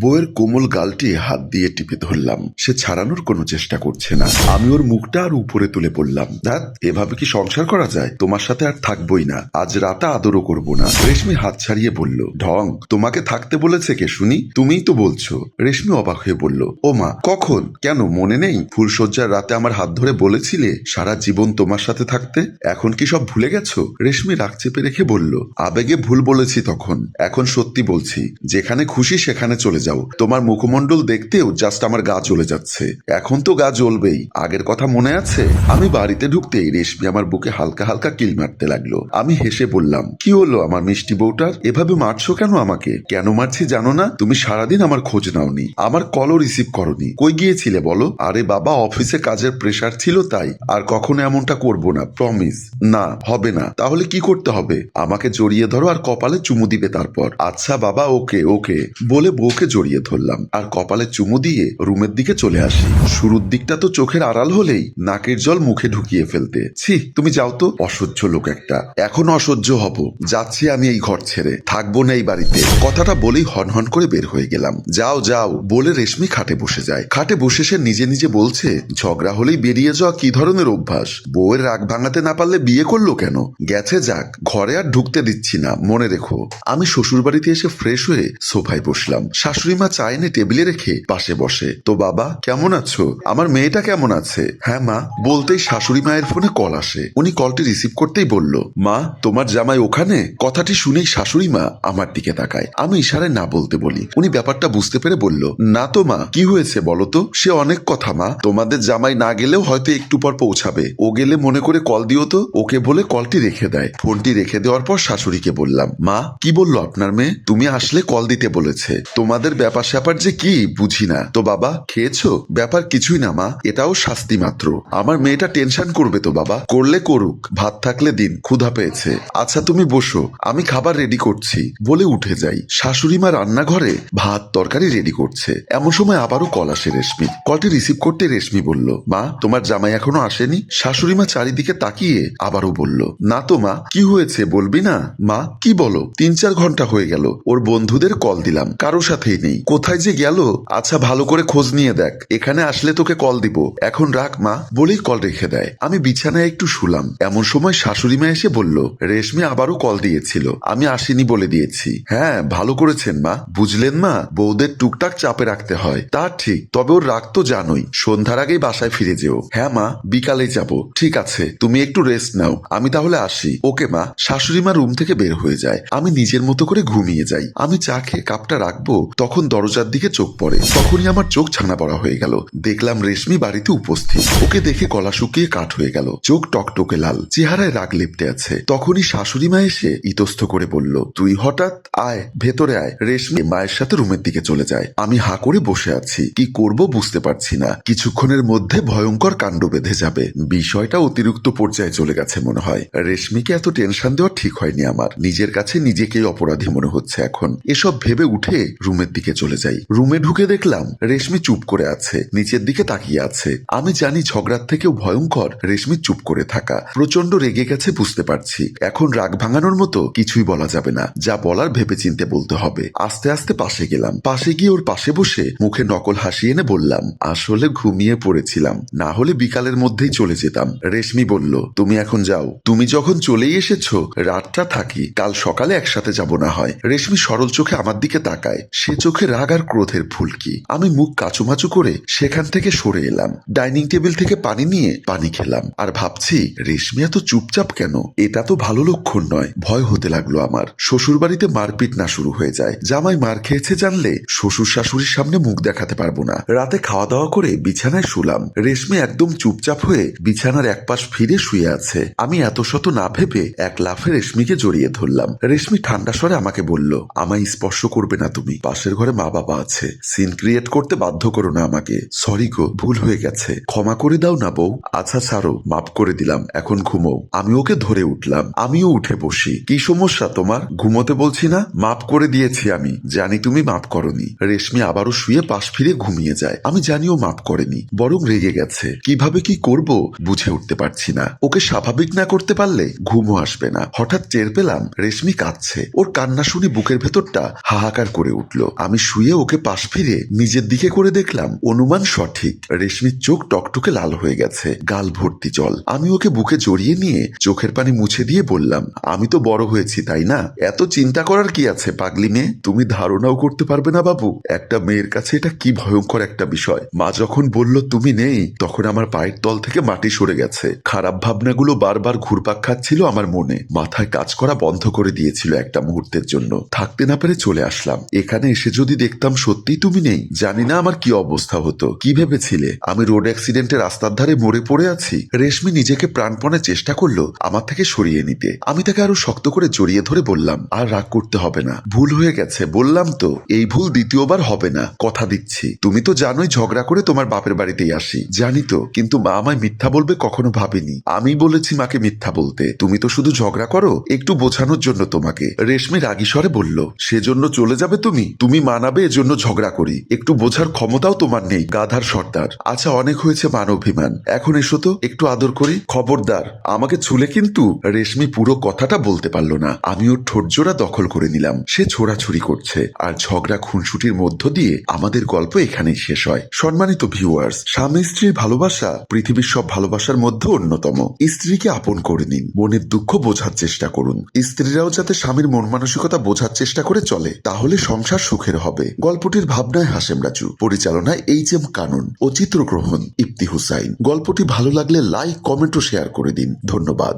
বউয়ের কোমল গালটি হাত দিয়ে টিপে ধরলাম। সে ছাড়ানোর কোনো চেষ্টা করছে না। আমি ওর মুখটা আর উপরে তুলে পড়লাম। ধ্যাত এভাবে কি সংসার করা যায়? তোমার সাথে আর থাকবোই না। আজ রাতে আদরও করব না। রেশমি হাত ছাড়িয়ে বলল, ঢং, তোমাকে থাকতে বলেছে কে শুনি? তুমিই তো বলছো। রেশমি অবাক হয়ে বলল, ও মা, কখন? কেন, মনে নেই? ফুলশয্যার রাতে আমার হাত ধরে বলেছিলে সারা জীবন তোমার সাথে থাকতে? এখন কি সব ভুলে গেছো? রেশমি রাগ চেপে রেখে বলল, আবেগে ভুল বলেছি তখন। এখন সত্যি বলছি, যেখানে খুশি সেখানে চলে যাও। তোমার মুখমণ্ডল দেখতেও জাস্ট আমার গা চলে যাচ্ছে। এখন তো গা জ্বলবেই। আগের কথা মনে আছে? আমি বাড়িতে ঢুকতেই রেশমি আমার বুকে হালকা হালকা কিল মারতে লাগল। আমি হেসে বললাম, কি হলো আমার মিষ্টি বউটার? এভাবে মারছো কেন আমাকে? কেন মারছি জানো না? তুমি সারাদিন আমার খোঁজ নাওনি। আমার কলও রিসিভ করনি। কই গিয়েছিলে বলো? আরে বাবা, অফিসে কাজের প্রেশার ছিল তাই। আর কখনো এমনটা করব না প্রমিস না, হবে না। তাহলে কি করতে হবে? আমাকে জড়িয়ে ধরো আর কপালে চুমু দিবে তারপর। আচ্ছা বাবা, ওকে ওকে। বলে বউকে জড়িয়ে ধরলাম। আর কপালে চুমু দিয়ে রুমের দিকে চলে আসি। শুরুর দিকটা তো চোখের আড়াল হলেই নাকের জল মুখে ঢুকিয়ে ফেলতে। ছি, তুমি যাও তো। অসহ্য লোক একটা। এখন অসহ্য হব। যাচ্ছি আমি এই ঘর ছেড়ে। থাকব না এই বাড়িতে। কথাটা বলেই হনহন করে বের হয়ে গেলাম। যাও যাও। বলে রেশমি খাটে বসে যায়। খাটে বসে সে নিজে নিজে বলছে, ঝগড়া হলেই বেরিয়ে যাওয়া কি ধরনের অভ্যাস? বউয়ের রাগ ভাঙাতে না পারলে বিয়ে করল কেন? গেছে যাক, ঘরে আর ঢুকতে দিচ্ছি না। মনে রেখো। আমি শ্বশুর বাড়িতে এসে ফ্রেশ হয়ে সোফায় বসলাম। শাশুড়ি মা চা এনে টেবিলে রেখে পাশে বসে, তো বাবা, কেমন আছো? আমার মেয়েটা কেমন আছে? হ্যাঁ মা। বলতেই শাশুড়ি মায়ের ফোনে কল আসে। উনি কলটি রিসিভ করতেই বলল, মা, তোমার জামাই ওখানে? কথাটি শুনেই শাশুড়ি মা আমার দিকে তাকায়। আমি ইশারায় না বলতে বলি। উনি ব্যাপারটা বুঝতে পেরে বলল, না তো, মা, কি হয়েছে বলো তো? সে অনেক কথা, মা। তোমাদের জামাই না গেলেও হয়তো একটু পর পৌঁছাবে। ও গেলে মনে করে কল দিও তো? ওকে বলে কলটি রেখে দেয়। ফোনটি রেখে দেওয়ার পর শাশুড়িকে বললাম, মা, কি বলল আপনার মেয়ে? তুমি আসলে কল দিতে বলেছে। তোমাদের ব্যাপার স্যাপার যে কি, বুঝি না। তো বাবা, খেয়েছো? ব্যাপার কিছুই না, মা। এটাও শাস্তি মাত্র। আমার মেয়েটা টেনশন করবে তো, বাবা। করলে করুক। ভাত থাকলে দিন। ক্ষুধা পেয়েছে। আচ্ছা তুমি বসো। আমি খাবার রেডি করছি। বলে উঠে যাই। শাশুড়ি মা রান্নাঘরে ভাত তরকারি রেডি করছে। এমন সময় আবারও কল আসে রেশমি। কলটি রিসিভ করতে রেশমি বলল, মা, তোমার জামাই এখনও আসেনি? শাশুড়ি মা চারিদিকে তাকিয়ে আবারও বলল, না তো, মা। কি হয়েছে? বলবি না? মা, কি বলো? তিন চার ঘণ্টা হয়ে গেল। ওর বন্ধুদের কল দিলাম। কারও সাথেই নেই। কোথায় যে গেল? আচ্ছা ভালো করে খোঁজ নিয়ে দেখ। এখানে আসলে তোকে কল দিব। এখন রাখ, মা। বলেই কল রেখে দেয়। আমি বিছানায় একটু শুলাম। এমন সময় শাশুড়ি মা এসে বলল, রেশমি আবারও কল দিয়েছিল। আমি আসিনি বলে দিয়েছি। হ্যাঁ ভালো করেছেন, মা। বুঝলেন, মা? বউদের টুকটাক চাপে রাখতে হয়। তা ঠিক, তবে ওর রাগ তো জানোই। সন্ধ্যার আগেই বাসায় ফিরে যেও। হ্যাঁ মা বিকালে যাব। ঠিক আছে, তুমি একটু রেস্ট নাও। আমি তাহলে আসি। ওকে, মা। শাশুড়ি মা রুম থেকে বের হয়ে যায়। আমি নিজের মতো করে ঘুমিয়ে যাই। আমি চা খেয়ে কাপটা রাখব? তখন দরজার দিকে চোখ পড়ে। তখনই আমার চোখ ছানা পড়া হয়ে গেল। দেখলাম রেশমি বাড়িতে উপস্থিত। ওকে দেখে গলা শুকিয়ে কাঠ হয়ে গেল। চোখ টকটকে লাল। চেহারায় রাগ লিপটে আছে। তখনই শাশুড়ি মা এসে ইতস্ত করে বলল, তুই হঠাৎ আয়, ভেতরে আয়। রেশমি মায়ের সাথে রুমের দিকে চলে যায়। আমি হা করে বসে আছি। কি করব বুঝতে পারছি না। কিছুক্ষণের মধ্যে ভয়ঙ্কর কাণ্ড বেঁধে যাবে। বিষয়টা অতিরিক্ত পর্যায়ে চলে গেছে মনে হয়। রেশমিকে এত টেনশন দেওয়া ঠিক হয়নি আমার। নিজের কাছে নিজেকেই অপরাধী মনে হচ্ছে এখন। এসব ভেবে উঠে রুমের দিকে চলে যাই। রুমে ঢুকে দেখলাম রেশমি চুপ করে আছে, নিচের দিকে তাকিয়ে আছে। আমি জানি ঝগড়ার থেকেও ভয়ঙ্কর রেশমি চুপ করে থাকা। প্রচণ্ড রেগে গেছে বুঝতে পারছি। এখন রাগ ভাঙানোর মতো কিছুই বলা যাবে না। যা বলার ভেবে চিনতে বলতে হবে। আস্তে আস্তে পাশে গেলাম। পাশে গিয়ে ওর পাশে বসে মুখে নকল হাসি এনে বললাম, আসলে ঘুমিয়ে পড়েছিলাম। না হলে বিকালের মধ্যেই চলে যেতাম। রেশমি বলল, তুমি এখন যাও। তুমি যখন চলেই এসেছ, রাতটা থাকি। কাল সকালে একসাথে যাব না হয়। রেশমি সরল চোখে আমার দিকে তাকায়। সে চোখে রাগ আর ক্রোধের ফুলকি আমি মুখ কাচুমাচু করে সেখান থেকে সরে এলাম। ডাইনিং টেবিল থেকে পানি নিয়ে পানি খেলাম। আর ভাবছি, রেশমি এত চুপচাপ কেন? এটা তো ভালো লক্ষণ নয়। ভয় হতে লাগল আমার। শ্বশুর বাড়িতে মারপিট না শুরু হয়ে যায়। জামাই মার খেয়েছে জানলে শ্বশুর শাশুড়ির সামনে মুখ দেখাতে পারব না। রাতে খাওয়া দাওয়া করে বিছানায় শুলাম। রেশমি একদম চুপচাপ হয়ে বিছানার এক পাশ ফিরে শুয়ে আছে। আমি এত শত না ভেবে এক লাফে রেশমিকে জড়িয়ে ধরলাম। রেশমি ঠান্ডা স্বরে আমাকে বলল, আমায় স্পর্শ করবে না তুমি। পাশের ঘরে মা বাবা আছে। সিন ক্রিয়েট করতে বাধ্য করো না আমাকে। সরি গো, ভুল হয়ে গেছে। ক্ষমা করে দাও না বউ। আচ্ছা ছাড়ো, মাফ করে দিলাম, এখন ঘুমো আমি ওকে ধরে উঠলাম, আমিও উঠে বসি। কি সমস্যা তোমার? ঘুমোতে বলছি না? মাফ করে দিয়েছি আমি। জানি তুমি মাফ করনি। রেশমি আবারও শুয়ে পাশ ফিরে ঘুমিয়ে যায়। আমি জানিও মাফ করেনি, বরং রেগে গেছে। কীভাবে কি করব? বুঝে উঠতে পারছি না। ওকে স্বাভাবিক না করতে পারলে ঘুমও আসবে না। হঠাৎ টের পেলাম, রেশমি কাঁদছে। ওর কান্না শুনে বুকের ভেতরটা হাহাকার করে উঠল। আমি শুয়ে ওকে পাশ ফিরে নিজের দিকে করে দেখলাম অনুমান সঠিক। রেশমির চোখ টকটকে লাল হয়ে গেছে, গাল ভর্তি জল। আমি ওকে বুকে জড়িয়ে নিয়ে চোখের পানি মুছে দিয়ে বললাম, আমি তো বড় হয়েছি, তাই না? এত চিন্তা করার কি আছে, পাগলি মেয়ে? তুমি ধারণাও করতে পারবে না বাবু। একটা মেয়ের কাছে এটা কি ভয়ঙ্কর একটা বিষয়। মা যখন বলল, তুমি নেই, তখন আমার পায়ের তল থেকে মাটি সরে গেছে। খারাপ ভাবনাগুলো বারবার ঘুরপাক খাচ্ছিল আমার মনে। মাথায় কাজ করা বন্ধ করে দিয়েছিল একটা মুহূর্তের জন্য। থাকতে না পেরে চলে আসলাম। এখানে এসে যদি দেখতাম সত্যিই তুমি নেই, জানি না আমার কি অবস্থা হতো, কি ভেবেছিলে? আমি রোড অ্যাক্সিডেন্টে রাস্তার ধারে মরে পড়ে আছি। রেশমি নিজেকে প্রাণপণে চেষ্টা করল আমার থেকে সরিয়ে নিতে। আমি তাকে আরও শক্ত করে জড়িয়ে ধরে বললাম, আর রাগ করতে হবে না। ভুল হয়ে গেছে, বললাম তো, এই ভুল দ্বিতীয়বার হবে না। কথা দিচ্ছি। তুমি তো জানোই ঝগড়া করে তোমার বাপের বাড়িতেই আসি। জানি তো, কিন্তু মা আমায় মিথ্যা বলবে কখনো ভাবিনি। আমি বলেছি মাকে মিথ্যা বলতে। তুমি তো শুধু ঝগড়া করো, একটু বোঝানোর জন্য তোমাকে। রেশমি রাগী স্বরে বলল, সেজন্য চলে যাবে তুমি। তুমি মানাবে, এজন্য ঝগড়া করি। একটু বোঝার ক্ষমতাও তোমার নেই, গাধার সর্দার। আচ্ছা অনেক হয়েছে মান অভিমান এখন এসো তো, একটু আদর করি। খবরদার, আমাকে ছুলে কিন্তু রেশমি পুরো কথাটা বলতে পারল না। আমি ওর ঠোঁটজোড়া দখল করে নিলাম। সে ছোড়াছুরি করছে। আর ঝগড়া খুনসুটির মধ্য দিয়ে আমাদের গল্প এখানেই শেষ হয়। সম্মানিত ভিউয়ার্স স্বামী স্ত্রীর ভালোবাসা পৃথিবীর সব ভালোবাসার মধ্যে অন্যতম। স্ত্রীকে আপন করে নিন। মনের দুঃখ বোঝার চেষ্টা করুন। স্ত্রীরাও যাতে স্বামীর মন মানসিকতা বোঝার চেষ্টা করে চলে, তাহলে সংসার সুখের হবে। গল্পটির ভাবনায় হাসেম রাজু, পরিচালনায় এইচ এম কানুন ও চিত্রগ্রহণ ইফতি হুসাইন। গল্পটি ভালো লাগলে লাইক কমেন্ট ও শেয়ার করে দিন। ধন্যবাদ।